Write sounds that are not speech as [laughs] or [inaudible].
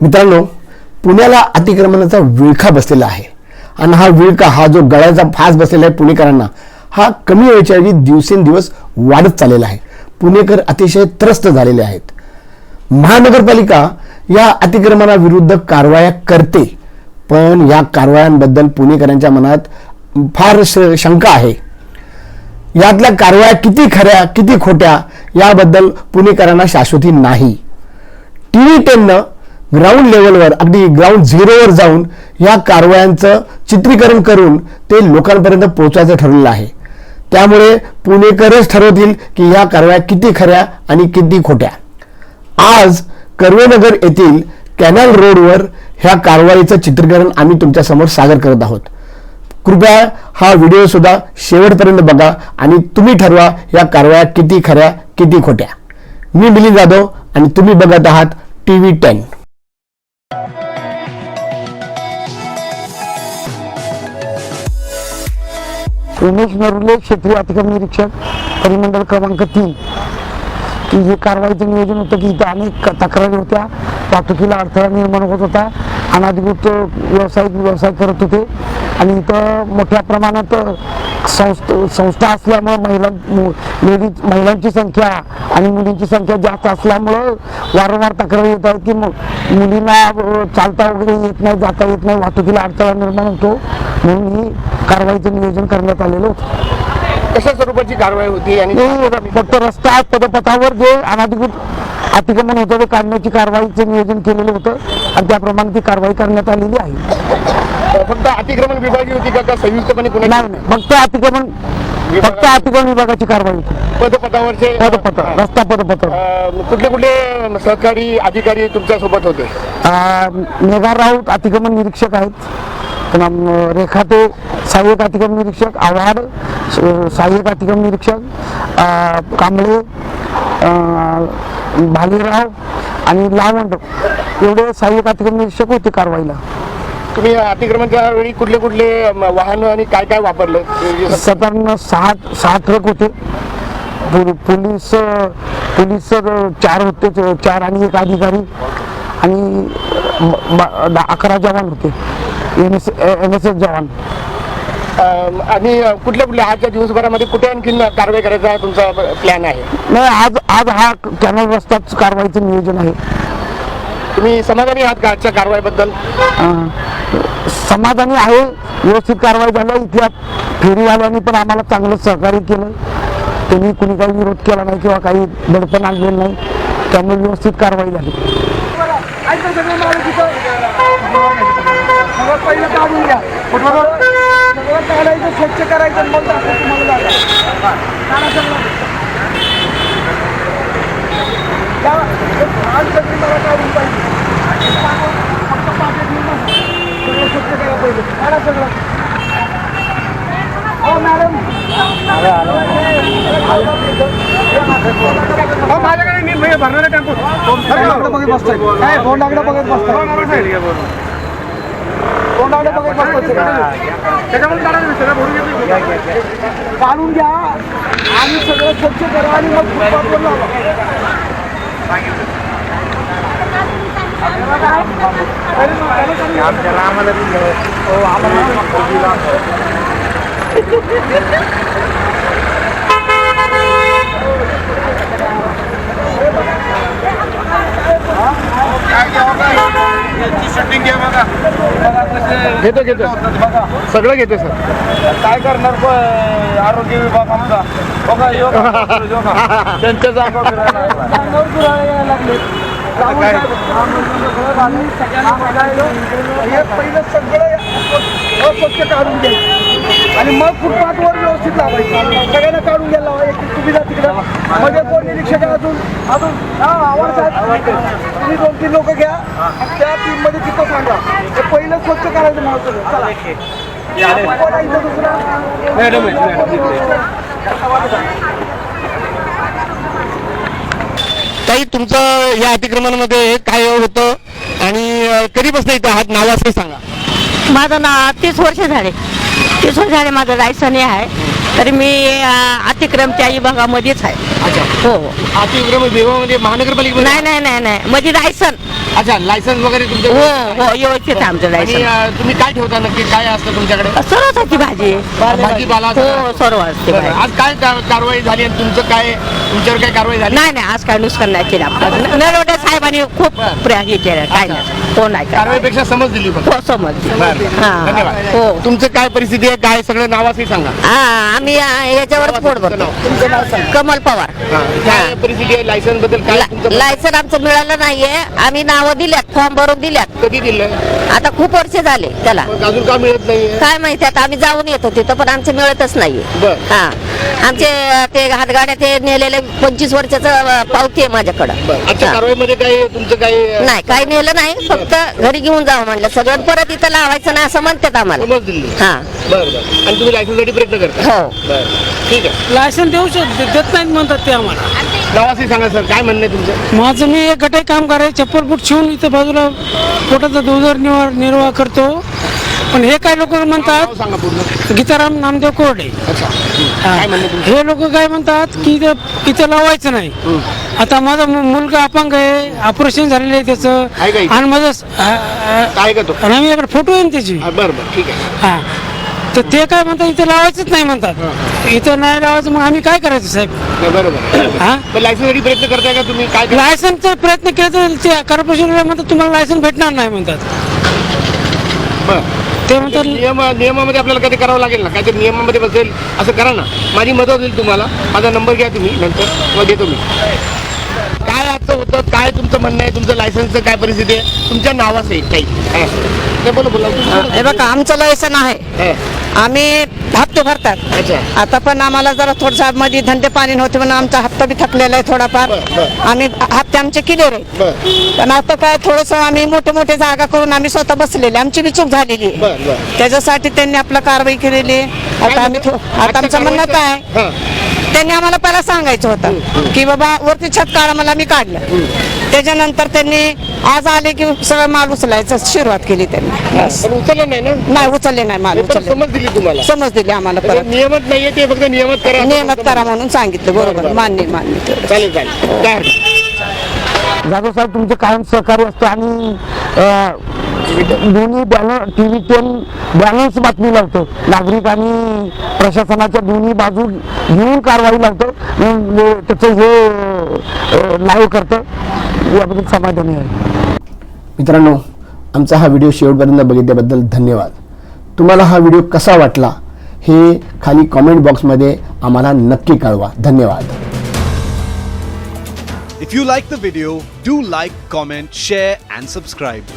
मित्रांनो पुण्याला अतिक्रमणाचा विळखा बसलेला आहे. आणि हा विळखा हा जो गळ्याचा फास बसलेला आहे पुणेकरांना हा कमी वेळच्या ऐवजी दिवसेंदिवस वाढत चाललेला आहे. पुणेकर अतिशय त्रस्त झालेले आहेत. महानगरपालिका या अतिक्रमणाविरुद्ध कारवाया करते. पण या कारवायांबद्दल पुणेकरांच्या मनात फार शंका आहे. यातल्या कारवाया किती खऱ्या किती खोट्या याबद्दल पुणेकरांना शाश्वती नाही. टी व्ही टेननं ग्राउंड लेवलवर अगदी ग्राउंड झिरोवर जाऊन या कारवायांचं चित्रीकरण करून ते लोकांपर्यंत पोहोचायचं ठरलेलं आहे. त्यामुळे पुणेकरच ठरवतील की या कारवाया किती खऱ्या आणि किती खोट्या. आज कर्वेनगर येथील कॅनल रोडवर ह्या कारवाईचं चित्रीकरण आम्ही तुमच्यासमोर सादर करत आहोत. कृपया हा व्हिडिओ सुद्धा शेवटपर्यंत बघा आणि तुम्ही ठरवा या कारवाया किती खऱ्या किती खोट्या. मी मिलिंद जाधव आणि तुम्ही बघत आहात T V ten Umesh Narule क्षेत्रीय अतिक्रम निरीक्षक परिमंडळ क्रमांक तीन. की हे कारवाईचं नियोजन होतं की इथं अनेक तक्रारी होत्या. वाहतुकीला अडथळा निर्माण होत होता. अनाधिकृत व्यावसायिक व्यवसाय करत होते. आणि इथं मोठ्या प्रमाणात संस्थ संस्था असल्यामुळं महिला लेडीज महिलांची संख्या आणि मुलींची संख्या जास्त असल्यामुळं वारंवार तक्रारी येत आहेत की मुलींना चालता वगैरे येत नाही जाता येत नाही. वाहतुकीला अडथळा निर्माण होतो. म्हणून ही कारवाईचं नियोजन करण्यात आलेलं होतं. कशा स्वरूपाची कारवाई होती आणि हे फक्त रस्ता पदपथावर जे अनाधिकृत अतिक्रमण होतं ते काढण्याची कारवाईचं नियोजन केलेलं होतं आणि त्याप्रमाणे ती कारवाई करण्यात आलेली आहे. फक्त अतिक्रमण विभागीय होती का का संयुक्तपणे पुणे नाही नाही फक्त अतिक्रमण फक्त अतिक्रमण विभागाची कारवाई होती. पदपथावरचे पदपथ रस्ता पदपथ अं, कुठले कुठले सहकारी अधिकारी तुमच्यासोबत होते मेघा राऊत अतिक्रमण निरीक्षक आहेत. अं, रेखाटे सहाय्यक अतिक्रमण निरीक्षक आव्हाड सहाय्यक अतिक्रमण निरीक्षक कांबळे भालेराव आणि लावंड एवढे सहाय्यक अतिक्रमण निरीक्षक होते कारवाईला. तुम्ही अतिक्रमणच्या वेळी कुठले कुठले वाहन आणि काय काय वापरलं? साधारण सहा सहा ट्रक होते. पोलीस पोलीस चार होते चार आणि एक अधिकारी आणि अकरा जवान होते. N S N S S जवान. अं, आणि कुठल्या कुठल्या आजच्या दिवसभरामध्ये कुठे आणखीन कारवाई करायचा तुमचा प्लॅन आहे? नाही आज आज हा कॅनल रस्त्याच कारवाईचं नियोजन आहे. तुम्ही समाधानी आहात का आजच्या कारवाईबद्दल? अं, समाधानी आहे व्यवस्थित कारवाई झाली इथल्या फेरीवाल्यांनी पण आम्हाला चांगलं सहकार्य केलं. त्यांनी कुणी काही विरोध केला नाही किंवा काही दडपण आणलेलं नाही. त्यामुळे व्यवस्थित कारवाई झाली. ऐकलं सगळं मला तिथं सगळं पहिलं काढून घ्या कुठं सगळं काढायचं स्वच्छ करायचं मग दाखवतो तुम्हाला जागा. काढा सगळं. या, एक आज सगळी मला काढून पाहिजे फक्त पाठी घेऊन बसा. सगळं स्वच्छ करा पहिले काढा सगळं हो मॅडम हो माझ्याकडे नीट भैया भरणारे टेम्पो. तोंडाकडे बघत बसताय. काय तोंडाकडे बघत बसताय? तोंडाकडे बघत बसताय त्याच्यामुळे काढून घ्या. आणि सगळं स्वच्छ करा आणि मग फुटपाथवर लावा. [laughs] घेतो घेतो. सगळं घेतो सर. काय करणार आरोग्य विभाग आमचा बघा त्यांच्या हे सगळं अस्वच्छ काढून घ्यायचं आणि मग फुटपाथवर व्यवस्थित लावायचं. सगळ्यांना काढून लावा. एक तुम्ही जा तिकडे. मध्ये कोण निरीक्षक अजून? अजून? हा आवाज आहे तुम्ही दोन तीन लोक घ्या. त्या टीममध्ये तिथं सांगा. हे पहिलं स्वच्छ करायचं इथं दुसरा? ताई तुमचं या अतिक्रमणामध्ये काय होतं? आणि कधीपासून इथं आहात? नाव असं सांगा. माझं ना तीस वर्ष झाले. तीस वर्ष झाले माझं लायसन आहे. तरी मी अ, अतिक्रमच्या विभागामध्येच आहे. अच्छा. हो. हो अतिक्रम विभागामध्ये महानगरपालिका नाही नाही नाही नाही. म्हणजे लायसन अच्छा लायसन्स वगैरे तुमचं हो हो व्यवस्थित आहे आमचं आणि लायसन अं, तुम्ही काय ठेवता नक्की? काय असतं तुमच्याकडे? सर्वच भाजी. भाजीपाला हो सर्व असते बरं. भाजी. आज काय का- कारवाई झाली आणि तुमचं काय तुमच्यावर काय कारवाई झाली? नाही नाही आज काय नुकसान नाही केलं आपलं नरवडे साहेबांनी खूप बरं. प्र- हे केलं. काय नाही. हो नाही काय कारवाईपेक्षा समज दिली फक्त. हो समजते बरं. हा. धन्यवाद. हो. तुमचं काय परिस्थिती आहे? काय? सगळं नावासही सांगा. हा आम्ही अ, याच्यावरच पोट भरतो कमल पवार. हा, लायसन्सबद्दल लायसन आमचं मिळालं नाहीये. आम्ही नावं दिल्यात फॉर्म भरून दिल्यात. कधी दिलं? आता खूप वर्ष झाले त्याला. अजून का मिळत नाहीये? काय माहिती आता आम्ही जाऊन येतो तिथं पण आमचं मिळतच नाहीये. हा. आमचे ते हातगाड्या ते नेलेले पंचवीस वर्षाचं पावती आहे माझ्याकडं. तुमचं नाही काही नेलं नाही. फक्त घरी घेऊन जावं म्हणलं. सगळं परत इथं लावायचं नाही असं म्हणतात आम्हाला. हा. बरं आणि तुम्ही लायसन्ससाठी प्रयत्न करता? हो. बरं. ठीक आहे. लायसन देऊ शकते देत नाहीत म्हणतात ते आम्हाला. नावासही सांगा सर काय म्हणणं आहे तुमचं? माझं मी एक गटाई काम करायचं चप्पल बूट शिवून इथं बाजूला पोटाचा उदरनिर्वाह निर्वाह करतो. पण हे काय लोक नाव म्हणतात सांगा पूर्ण. गीताराम नामदेव कोरडे. अच्छा. हा. काय म्हणणं तुमचं? हे लोक काय म्हणतात की इथं इथं लावायचं नाही. आता माझा मु- मुलगा अपंग आहे ऑपरेशन झालेलं आहे आहे का त्याचं इथे? आणि माझं स- आ- आ- काय का तो आणि आम्ही फोटो आहे ना त्याची. हा, बरं बरं. ठीक आहे. हा. तर ते काय म्हणतात इथं लावायचंच नाही म्हणतात. इथं नाही लावायचं मग आम्ही काय करायचं साहेब? नाही, बरोबर. हा? पण लायसन्ससाठी प्रयत्न करताय का तुम्ही? काय करताय? लायसनचा प्रयत्न केला तर ते कॉर्पोरेशन म्हणतात तुम्हाला लायसन भेटणार नाही म्हणतात. बरं. ते म्हणतात नियम नियमामध्ये आपल्याला काहीतरी करावं लागेल ना? काहीतरी नियमामध्ये बसेल असं करा ना. माझी मदत होईल तुम्हाला. माझा नंबर घ्या तुम्ही नंतर मग देतो मी. काय आजचं होतं? काय तुमचं म्हणणं आहे? तुमचं लायसन्सचं काय परिस्थिती आहे? तुमच्या नावाचं आहे काही. नाही, बोला बोला. हे बघा आमचं लायसन आहे. हा, आम्ही हप्ते भरतात. अच्छा. आता पण आम्हाला जरा थोडसा मध्ये धंदे पाणी नव्हते म्हणून आमचा हप्ता बी थकलेला आहे थोडाफार. आम्ही हप्ते आमचे क्लिअर आहे पण आता काय थोडस आम्ही मोठे मोठे जागा करून आम्ही स्वतः बसलेले. आमची बी चूक झालेली त्याच्यासाठी त्यांनी आपलं कारवाई केलेली आहे. आता आम्ही आता आमचं म्हणणं काय? त्यांनी आम्हाला पहिला सांगायचं होतं की बाबा वरती छत काढा मला मी काढलं. त्याच्यानंतर त्यांनी आज आले की सगळं माल उचलायचं सुरुवात केली त्यांनी. बस. पण उचललं नाही ना? नाही उचलले नाही माल हे पण उचलले समज दिली तुम्हाला? समज दिली आम्हाला म्हणजे परत. नियमत नाहीये ते फक्त नियमत करा. नियमित करा म्हणून सांगितलं बरं, बरोबर बरं. मान्य मान्य. तेवढं. चालेल चालेल. काय हरकत नाही. जाधव साहेब तुमचे कायम सहकार्य असते आणि अ, दोन्ही balance T V ten balance बातमी लावतो नागरिक आणि प्रशासनाच्या दोन्ही बाजू घेऊन कारवाई लावतो त्याचं हे लाईव्ह करतं. याबद्दल समाधानी आहे. मित्रांनो आमचा हा व्हिडिओ शेवटपर्यंत बघितल्याबद्दल धन्यवाद. तुम्हाला हा व्हिडिओ कसा वाटला हे खाली कॉमेंट बॉक्समध्ये आम्हाला नक्की कळवा. धन्यवाद. If you like the video, do like, comment, share, and subscribe.